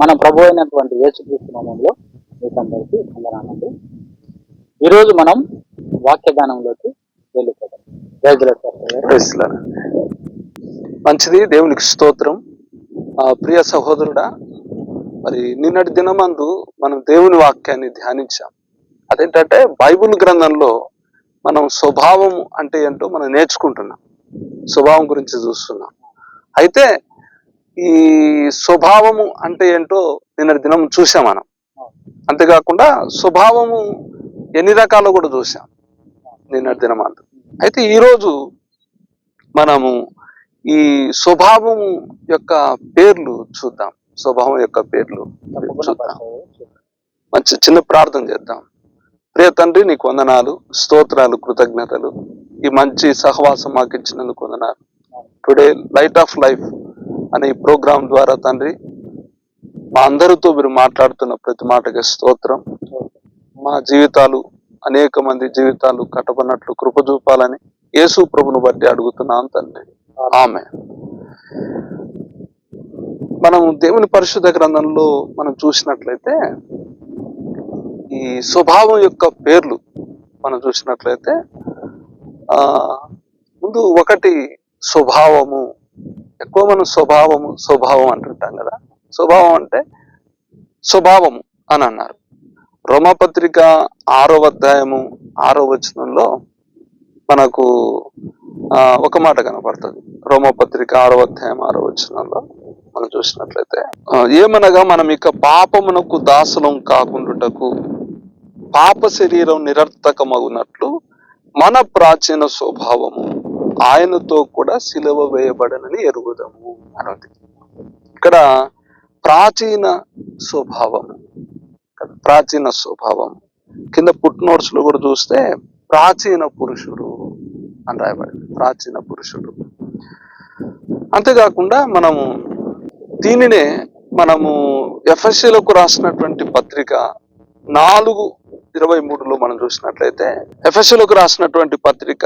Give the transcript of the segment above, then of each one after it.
మన ప్రభు అయినటువంటి యేసుక్రీస్తు నామంలో మీకు అందరికీ వందనాలండి. ఈరోజు మనం వాక్యదానంలోకి వెళ్ళిపోతాం మంచిది దేవునికి స్తోత్రం. ఆ, ప్రియ సహోదరుడా మరి నిన్నటి దినమందు మనం దేవుని వాక్యాన్ని ధ్యానించాం. అదేంటంటే బైబిల్ గ్రంథంలో మనం స్వభావం అంటే ఏంటో మనం నేర్చుకుంటున్నాం. స్వభావం గురించి చూస్తున్నాం. అయితే ఈ స్వభావము అంటే ఏంటో నిన్నటి దినం చూసాం మనం. అంతేకాకుండా స్వభావము ఎన్ని రకాలు కూడా చూసాం నిన్నటి దినమందు అయితే ఈరోజు మనము ఈ స్వభావం యొక్క పేర్లు చూద్దాం. స్వభావం యొక్క పేర్లు చూద్దాం. మంచి చిన్న ప్రార్థన చేద్దాం. ప్రియ తండ్రి నీకు వందనాలు స్తోత్రాలు కృతజ్ఞతలు. ఈ మంచి సహవాసం మాకు ఇచ్చినందుకు వందనాలు. టుడే లైట్ ఆఫ్ లైఫ్ అనే ఈ ప్రోగ్రాం ద్వారా తండ్రి మా అందరితో మీరు మాట్లాడుతున్న ప్రతి మాటకి స్తోత్రం. మా జీవితాలు అనేక మంది జీవితాలు కట్టబడినట్లు కృప చూపాలని యేసు ప్రభును బట్టి అడుగుతున్నాను తండ్రి. ఆమె మనం దేవుని పరిశుద్ధ గ్రంథంలో మనం చూసినట్లయితే ఈ స్వభావం యొక్క పేర్లు మనం చూసినట్లయితే ఆ ముందు ఒకటి స్వభావము ఎక్కువ మనం స్వభావము స్వభావం అంటుంటాం కదా. స్వభావం అంటే స్వభావము అని అన్నారు. రోమపత్రిక ఆరో అధ్యాయము ఆరో వచనంలో మనకు ఒక మాట కనపడుతుంది. రోమపత్రిక ఆరో అధ్యాయం ఆరో వచనంలో మనం చూసినట్లయితే ఏమనగా మనం ఇక పాపమునకు దాసులం కాకుండాటకు పాప శరీరం నిరర్థకమగునట్లు మన ప్రాచీన స్వభావము ఆయనతో కూడా సిలువ వేయబడనని ఎరుగుదము అన్నది. ఇక్కడ ప్రాచీన స్వభావం. ప్రాచీన స్వభావం. కింద పుట్టినోట్స్లో కూడా చూస్తే ప్రాచీన పురుషుడు అని రాయబడింది. ప్రాచీన పురుషుడు. అంతేకాకుండా మనము దీనినే మనము ఎఫ్ఎస్సీలకు రాసినటువంటి పత్రిక నాలుగు ఇరవై మూడులో మనం చూసినట్లయితే ఎఫ్ఎస్సీలకు రాసినటువంటి పత్రిక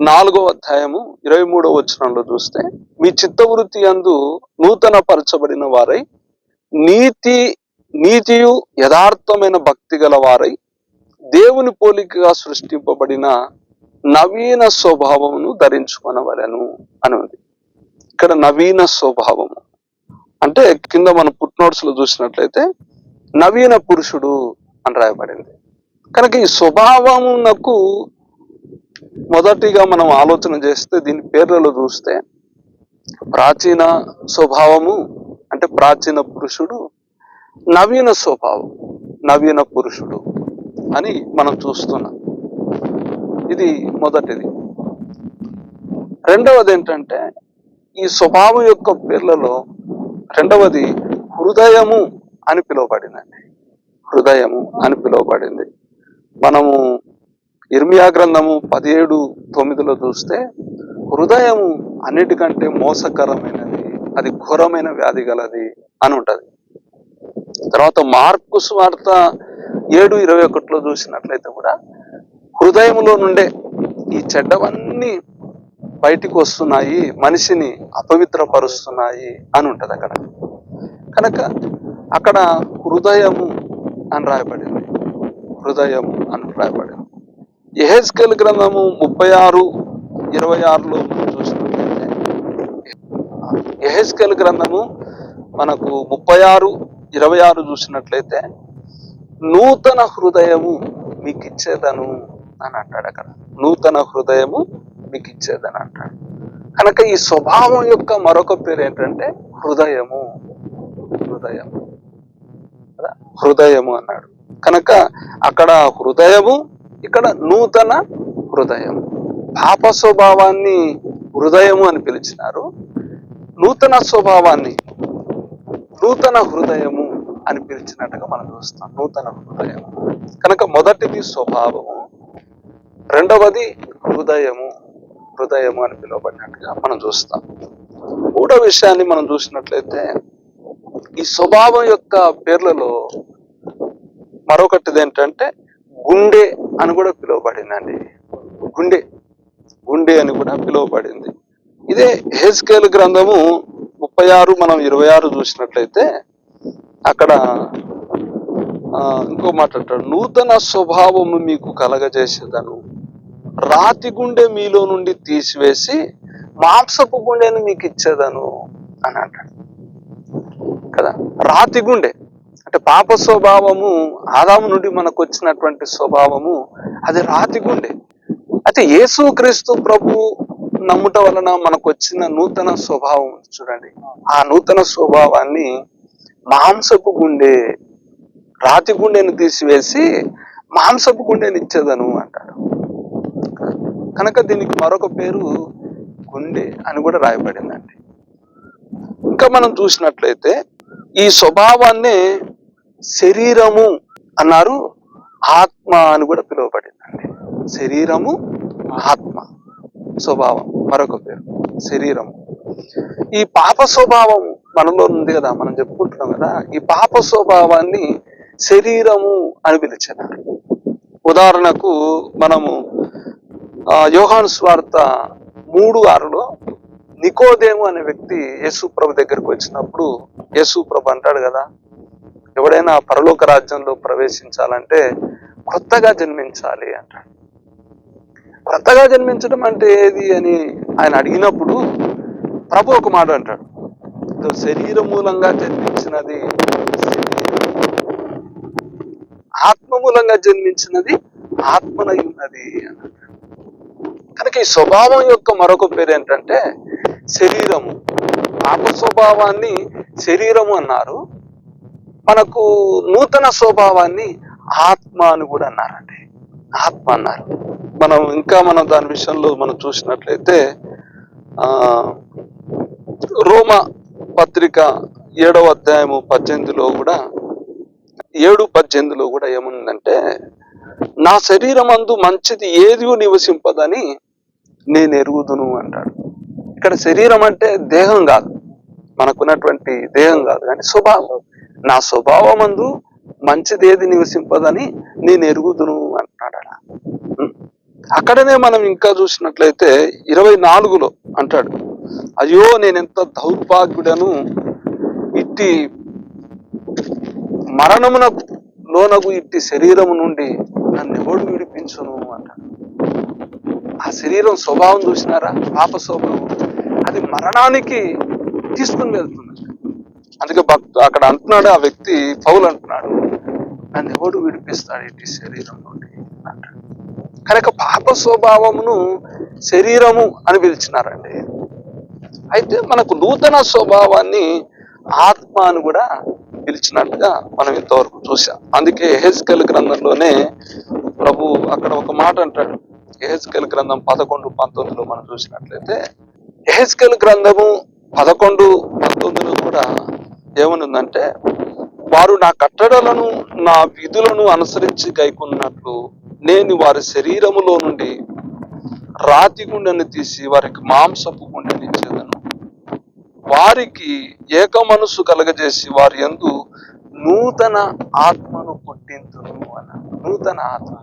నాలుగో అధ్యాయము ఇరవై మూడో వచనంలో చూస్తే మీ చిత్తవృత్తి అందు నూతన పరచబడిన వారై నీతి నీతియు యథార్థమైన భక్తి గల వారై దేవుని పోలికగా సృష్టింపబడిన నవీన స్వభావమును ధరించుకొనవలెను అని ఉంది. ఇక్కడ నవీన స్వభావము. అంటే కింద మన పుట్నోట్స్లో చూసినట్లయితే నవీన పురుషుడు అని రాయబడింది. కనుక ఈ స్వభావమునకు మొదటిగా మనం ఆలోచన చేస్తే దీని పేర్లలో చూస్తే ప్రాచీన స్వభావము అంటే ప్రాచీన పురుషుడు నవీన స్వభావం నవీన పురుషుడు అని మనం చూస్తున్నాం. ఇది మొదటిది. రెండవది ఏంటంటే ఈ స్వభావం యొక్క పేర్లలో రెండవది హృదయము అని పిలువబడిందండి హృదయము అని పిలువబడింది. మనము ఇర్మియా గ్రంథము పదిహేడు తొమ్మిదిలో చూస్తే హృదయము అన్నిటికంటే మోసకరమైనది అది ఘోరమైన వ్యాధి గలది అని ఉంటుంది. తర్వాత మార్కు స్వార్త ఏడు ఇరవై ఒకటిలో చూసినట్లయితే కూడా హృదయములో నుండే ఈ చెడ్డవన్నీ బయటికి వస్తున్నాయి మనిషిని అపవిత్రపరుస్తున్నాయి అని ఉంటుంది అక్కడ. కనుక అక్కడ హృదయము అని రాయబడింది. హృదయం అని రాయబడింది ఎహెస్కెల్ గ్రంథము ముప్పై ఆరు ఇరవై ఆరులో మనం చూసినట్లయితే ఎహెస్కెల్ గ్రంథము మనకు ముప్పై ఆరు ఇరవై ఆరు చూసినట్లయితే నూతన హృదయము మీకు ఇచ్చేదను అని అంటాడు అక్కడ. నూతన హృదయము మీకు ఇచ్చేదని అంటాడు. కనుక ఈ స్వభావం యొక్క మరొక పేరు ఏంటంటే హృదయము. హృదయము హృదయము అన్నాడు. కనుక అక్కడ హృదయము ఇక్కడ నూతన హృదయం పాప స్వభావాన్ని హృదయము అని పిలిచినారు. నూతన స్వభావాన్ని నూతన హృదయము అని పిలిచినట్టుగా మనం చూస్తాం. నూతన హృదయము. కనుక మొదటిది స్వభావము రెండవది హృదయము. హృదయము అని పిలువబడినట్టుగా మనం చూస్తాం. మూడో విషయాన్ని మనం చూసినట్లయితే ఈ స్వభావం యొక్క పేర్లలో మరొకటిది ఏంటంటే గుండె అని కూడా పిలువబడిందండి. గుండె. గుండె అని కూడా పిలువబడింది. ఇదే హెస్కేల్ గ్రంథము ముప్పై ఆరు మనం ఇరవై ఆరు చూసినట్లయితే అక్కడ ఇంకో మాట అంటాడు నూతన స్వభావము మీకు కలగజేసేదను. రాతి గుండె మీలో నుండి తీసివేసి మాంసపు గుండెను మీకు ఇచ్చేదను అని అంటాడు. కదా? రాతి గుండె. అంటే పాప స్వభావము ఆదాము నుండి మనకు వచ్చినటువంటి స్వభావము అది రాతి గుండె. అయితే యేసుక్రీస్తు ప్రభు నమ్ముట వలన మనకు వచ్చిన నూతన స్వభావం చూడండి. ఆ నూతన స్వభావాన్ని మాంసపు గుండె రాతి గుండెను తీసివేసి మాంసపు గుండెని ఇచ్చేదను అంటాడు. కనుక దీనికి మరొక పేరు గుండె అని కూడా రాయబడిందండి. ఇంకా మనం చూసినట్లయితే ఈ స్వభావాన్ని శరీరము అన్నారు. ఆత్మ అని కూడా పిలువబడిందండి. శరీరము ఆత్మ స్వభావం. మరొక పేరు శరీరము. ఈ పాప స్వభావం మనలో ఉంది కదా మనం చెప్పుకుంటున్నాం కదా ఈ పాప స్వభావాన్ని శరీరము అని పిలిచినారు ఉదాహరణకు మనము యోహాను స్వార్త మూడు ఆరులో నికోదేము అనే వ్యక్తి యేసు ప్రభు దగ్గరికి వచ్చినప్పుడు యేసు ప్రభు అంటాడు కదా ఎవడైనా పరలోక రాజ్యంలో ప్రవేశించాలంటే కొత్తగా జన్మించాలి అంటాడు. కొత్తగా జన్మించడం అంటే ఏది అని ఆయన అడిగినప్పుడు ప్రభు ఒక మాట అంటాడు. శరీర మూలంగా జన్మించినది ఆత్మ మూలంగా జన్మించినది ఆత్మనై ఉన్నది అన్నాడు కనుక ఈ స్వభావం యొక్క మరొక పేరు ఏంటంటే శరీరము. పాప స్వభావాన్ని శరీరము అన్నారు. మనకు నూతన స్వభావాన్ని ఆత్మ అని కూడా అన్నారండి. ఆత్మ అన్నారు. మనం ఇంకా మనం దాని విషయంలో మనం చూసినట్లయితే ఆ రోమ పత్రిక ఏడవ అధ్యాయము పద్దెనిమిదిలో కూడా ఏడు పద్దెనిమిదిలో కూడా ఏముందంటే నా శరీరం అందు మంచిది ఏది నివసింపదని నేను ఎరుగుదును అంటాడు. ఇక్కడ శరీరం అంటే దేహం కాదు. మనకున్నటువంటి దేహం కాదు కానీ స్వభావం. నా స్వభావం అందు నివసింపదని నేను ఎరుగుదును అంటున్నాడు అలా అక్కడనే మనం ఇంకా చూసినట్లయితే ఇరవై నాలుగులో అంటాడు అయ్యో నేను ఎంత దౌర్భాగ్యుడను? ఇట్టి మరణమునకు లోనగు ఇట్టి శరీరము నుండి నన్ను ఎవడు విడిపించును? అంటాడు. ఆ శరీరం స్వభావం చూసినారా? పాప స్వభావం. అది మరణానికి తీసుకుని వెళ్తుంది అందుకే భక్తు అక్కడ అంటున్నాడు ఆ వ్యక్తి పౌలు అంటున్నాడు. నన్ను ఎవడు విడిపిస్తాడు ఇట్టి శరీరం నుండి? అంటాడు. కనుక పాప స్వభావమును శరీరము అని పిలిచినారండి. అయితే మనకు నూతన స్వభావాన్ని ఆత్మ అని కూడా పిలిచినట్టుగా మనం ఇంతవరకు చూసాం అందుకే ఎహెజ్కెల్ గ్రంథంలోనే ప్రభు అక్కడ ఒక మాట అంటాడు. ఎహెజ్కెల్ గ్రంథం పదకొండు పంతొమ్మిదిలో మనం చూసినట్లయితే ఎహెజ్కెల్ గ్రంథము పదకొండు పంతొమ్మిదిలో కూడా ఏమనుందంటే వారు నా కట్టడలను నా విధులను అనుసరించి గైకున్నట్లు నేను వారి శరీరములో నుండి రాతి గుండెను తీసి వారికి మాంసపు గుండెని ఇచ్చేదను. వారికి ఏక మనసు కలగజేసి వారి ఎందు నూతన ఆత్మను పుట్టింతును అన్న నూతన ఆత్మ.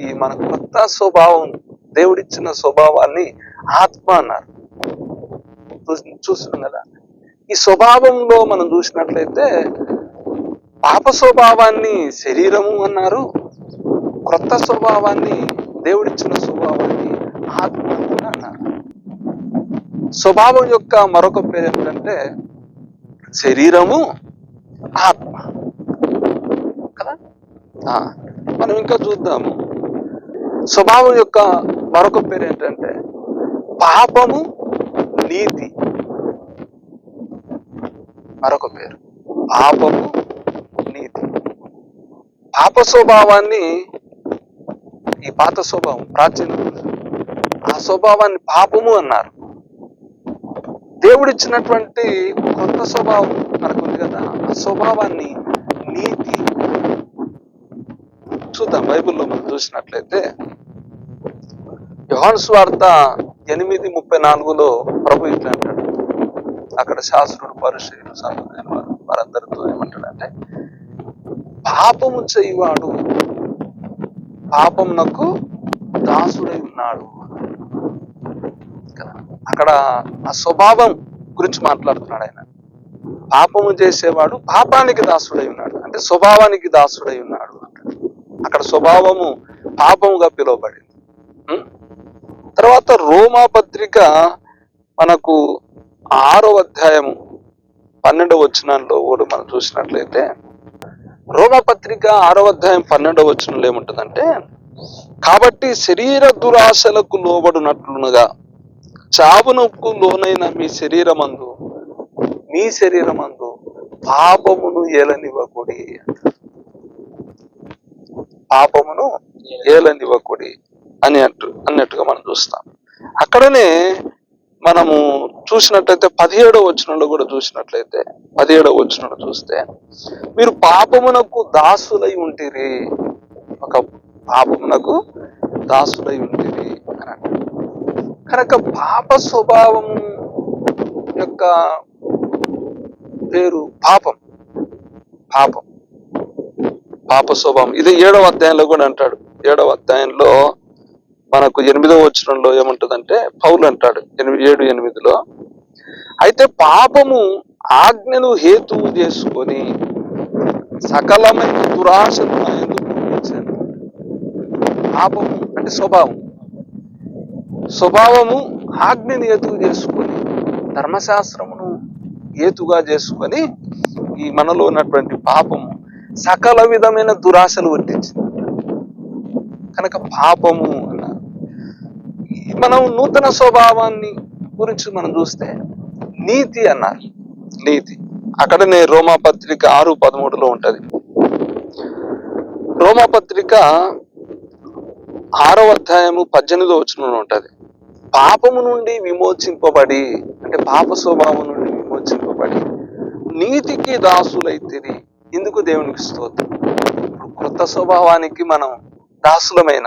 ఈ మన కొత్త స్వభావం దేవుడిచ్చిన స్వభావాన్ని ఆత్మ అన్నారు. చూస్తున్నాం కదా ఈ స్వభావంలో మనం చూసినట్లయితే పాప స్వభావాన్ని శరీరము అన్నారు క్రొత్త స్వభావాన్ని దేవుడిచ్చిన స్వభావాన్ని ఆత్మ కూడా అన్నారు. స్వభావం యొక్క మరొక పేరు ఏంటంటే శరీరము ఆత్మ. కదా? ఆ, మనం ఇంకా చూద్దాము. స్వభావం యొక్క మరొక పేరు ఏంటంటే పాపము నీతి. మరొక పేరు. పాపము నీతి. పాప స్వభావాన్ని ఈ పాత స్వభావం ప్రాచీన ఆ స్వభావాన్ని పాపము అన్నారు. దేవుడిచ్చినటువంటి కొత్త స్వభావం మనకుంది కదా ఆ స్వభావాన్ని నీతి. చూద్దాం బైబిల్లో మనం చూసినట్లయితే యోహాను స్వార్త ఎనిమిది ముప్పై నాలుగులో ప్రభు ఇట్లా అంటాడు. అక్కడ శాస్త్రుడు పరుషులు సంతులైన వారు వారందరితో ఏమంటాడంటే పాపము చేయవాడు పాపమునకు దాసుడై ఉన్నాడు. అక్కడ ఆ స్వభావం గురించి మాట్లాడుతున్నాడు ఆయన. పాపము చేసేవాడు పాపానికి దాసుడై ఉన్నాడు. అంటే స్వభావానికి దాసుడై ఉన్నాడు అక్కడ స్వభావము పాపముగా పిలువబడింది. తర్వాత రోమా పత్రిక మనకు ఆరో అధ్యాయం పన్నెండవ వచనంలో కూడా మనం చూసినట్లయితే రోమపత్రిక ఆరో అధ్యాయం పన్నెండవ వచనంలో ఏముంటుందంటే కాబట్టి శరీర దురాశలకు లోబడినట్లునుగా చావునకు లోనైన మీ శరీరమందు మీ శరీరమందు పాపమును ఏలనివ్వకుడి. పాపమును ఏలనివ్వకుడి అని అట్టు అన్నట్టుగా మనం చూస్తాం. అక్కడనే మనము చూసినట్లయితే పదిహేడవ వచనంలో కూడా చూసినట్లయితే పదిహేడవ వచనంలో చూస్తే మీరు పాపమునకు దాసులై ఉంటిరి. ఒక పాపమునకు దాసులై ఉంటిరి అని కనుక పాప స్వభావము యొక్క పేరు పాపం. పాపం. పాప స్వభావం. ఇది ఏడవ అధ్యాయంలో కూడా అంటాడు. ఏడవ అధ్యాయంలో మనకు ఎనిమిదవ వచనంలో ఏముంటదంటే పౌలు అంటాడు. ఎనిమిది ఏడు ఎనిమిదిలో అయితే పాపము ఆజ్ఞను హేతువు చేసుకొని సకలమైన దురాశను నా పాపము అంటే స్వభావం. స్వభావము ఆజ్ఞని హేతువు చేసుకొని ధర్మశాస్త్రమును హేతుగా చేసుకొని ఈ మనలో ఉన్నటువంటి పాపము సకల విధమైన దురాశలు పుట్టించింది కనుక పాపము అన్నారు మనం నూతన స్వభావాన్ని గురించి మనం చూస్తే నీతి అన్నారు నీతి. అక్కడనే రోమా పత్రిక ఆరు పదమూడులో ఉంటుంది. రోమా పత్రిక ఆరవ అధ్యాయము పద్దెనిమిదో వచనంలో ఉంటుంది. పాపము నుండి విమోచింపబడి అంటే పాప స్వభావం నుండి విమోచింపబడి నీతికి దాసులైతిరి. ఎందుకు దేవునికి స్తోత్రం. ఇప్పుడు క్రొత్త స్వభావానికి మనం దాసులమైన.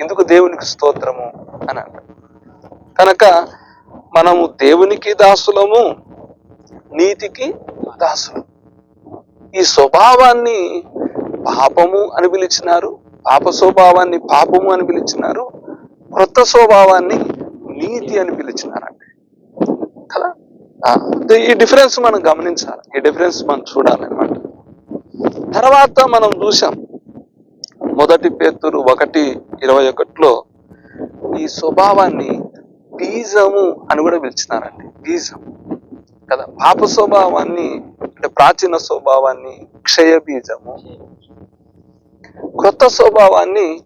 ఎందుకు దేవునికి స్తోత్రము అని అంటారు కనుక మనము దేవునికి దాసులము నీతికి దాసులు. ఈ స్వభావాన్ని పాపము అని పిలిచినారు పాప స్వభావాన్ని పాపము అని పిలిచినారు క్రొత్త స్వభావాన్ని నీతి అని పిలిచినారండి కదా? ఈ డిఫరెన్స్ మనం గమనించాలి. ఈ డిఫరెన్స్ మనం చూడాలన్నమాట. తర్వాత మనం చూసాం మొదటి పేతురు ఒకటి ఇరవై ఒకటిలో ఈ స్వభావాన్ని బీజము అని కూడా పిలిచినారండి. బీజం కదా? పాప స్వభావాన్ని అంటే ప్రాచీన స్వభావాన్ని క్షయ బీజము. క్రొత్త స్వభావాన్ని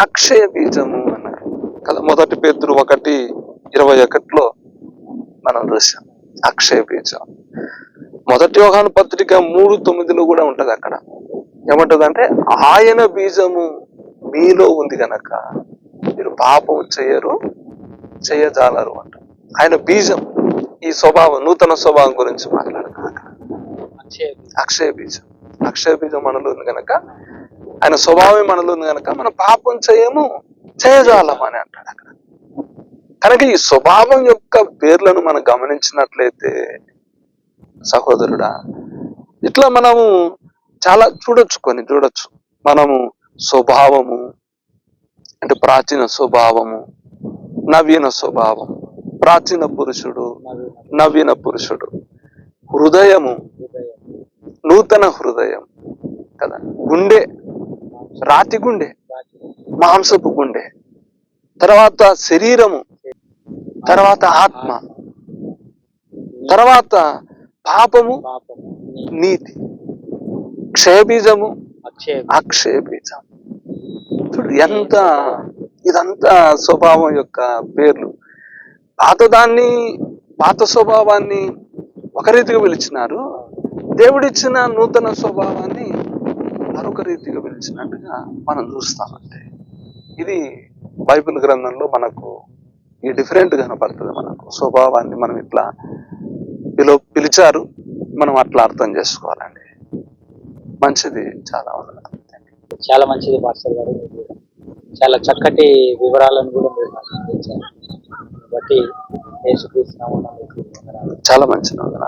అక్షయ బీజము అన్నారు. కదా? మొదటి పేదరు ఒకటి ఇరవై ఒకటిలో మనం చూసాం. అక్షయ బీజం. మొదటి యోగాన పత్రిక మూడు తొమ్మిదిలో కూడా ఉంటది అక్కడ. ఏమంటది అంటే ఆయన బీజము మీలో ఉంది గనక మీరు పాపం చేయరు చేయజాలరు అంట. ఆయన బీజం ఈ స్వభావం నూతన స్వభావం గురించి మాట్లాడుతుంది అక్షయ బీజం. అక్షయ బీజం మనలో ఉంది కనుక ఆయన స్వభావం మనలో ఉంది కనుక మనం పాపం చేయము చేయజాలం అని అంటాడు అక్కడ. కనుక ఈ స్వభావం యొక్క పేర్లను మనం గమనించినట్లయితే సహోదరుడా ఇట్లా మనము చాలా చూడొచ్చు కొన్ని చూడొచ్చు. మనము స్వభావము అంటే ప్రాచీన స్వభావము నవీన స్వభావం. ప్రాచీన పురుషుడు నవీన పురుషుడు. హృదయము నూతన హృదయం కదా. గుండె రాతి గుండె మాంసపు గుండె. తర్వాత శరీరము తర్వాత ఆత్మ. తర్వాత పాపము నీతి. క్షయబీజము అక్షయ అక్షయ బీజం చూడు ఎంత ఇదంతా స్వభావం యొక్క పేర్లు. పాతదాన్ని పాత స్వభావాన్ని ఒక రీతిగా పిలిచినారు. దేవుడిచ్చిన నూతన స్వభావాన్ని మరొక రీతిగా పిలిచినట్టుగా మనం చూస్తామంటే ఇది బైబిల్ గ్రంథంలో మనకు ఈ డిఫరెంట్ కనపడుతుంది మనకు. స్వభావాన్ని మనం ఇట్లా పిలు పిలిచారు. మనం అట్లా అర్థం చేసుకోవాలండి. మంచిది చాలా ఉంది చాలా మంచిది పాస్టర్ గారు. చాలా చక్కటి వివరాలను కూడా మీరు నాకు అందించారు కాబట్టి యేసుక్రీస్తు నామమున మీకు వందనాలు. చాలా మంచిది వందనాలు